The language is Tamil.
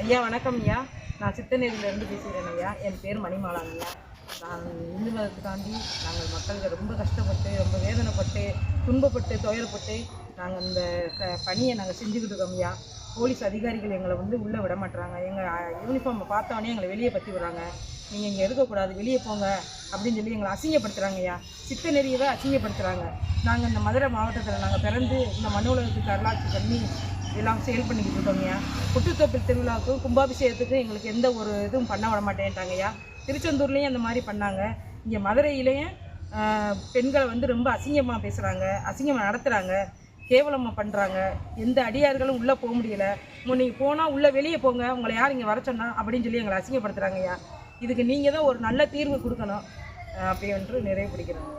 ஐயா வணக்கம் ஐயா. நான் சித்தநேரிலிருந்து பேசுகிறேன் ஐயா. என் பேர் மணிமாலன் ஐயா. நான் இந்து மதத்தை தாண்டி நாங்கள் மக்கள்கள் ரொம்ப கஷ்டப்பட்டு ரொம்ப வேதனைப்பட்டு துன்பப்பட்டு துயரப்பட்டு நாங்கள் இந்த க பணியை நாங்கள் செஞ்சுக்கிட்டு இருக்கோம் ஐயா. போலீஸ் அதிகாரிகள் எங்களை வந்து உள்ளே விட மாட்டுறாங்க எங்கள் யூனிஃபார்மை பார்த்தோன்னே எங்களை வெளியே பற்றி விடுறாங்க. நீங்கள் இங்கே இருக்கக்கூடாது வெளியே போங்க அப்படின்னு சொல்லி எங்களை அசிங்கப்படுத்துகிறாங்க ஐயா சித்த நெறியவே அசிங்கப்படுத்துகிறாங்க நாங்கள் இந்த மதுரை மாவட்டத்தில் நாங்கள் பிறந்து இந்த மண் உலகத்துக்கு வரலாற்று பண்ணி எல்லாம் செயல் பண்ணிக்கிட்டு இருக்கோங்கய்யா புட்டுத்தோப்பில் திருவிழாவுக்கும் கும்பாபிஷேகத்துக்கும் எங்களுக்கு எந்த ஒரு இதுவும் பண்ண விட மாட்டேன்ட்டாங்கய்யா. திருச்செந்தூர்லேயும் அந்த மாதிரி பண்ணாங்க. இங்கே மதுரையிலேயும் பெண்களை வந்து ரொம்ப அசிங்கமாக பேசுகிறாங்க அசிங்கமாக நடத்துகிறாங்க கேவலமாக பண்ணுறாங்க எந்த அடியார்களும் உள்ளே போக முடியல. நீங்கள் போனால் உள்ளே வெளியே போங்க. உங்களை யார் இங்கே வர சொன்னா? அப்படின்னு சொல்லி எங்களை அசிங்கப்படுத்துகிறாங்கய்யா இதுக்கு நீங்கள் தான் ஒரு நல்ல தீர்வு கொடுக்கணும். அப்படி என்று நிறைவு பிடிக்கிறாங்க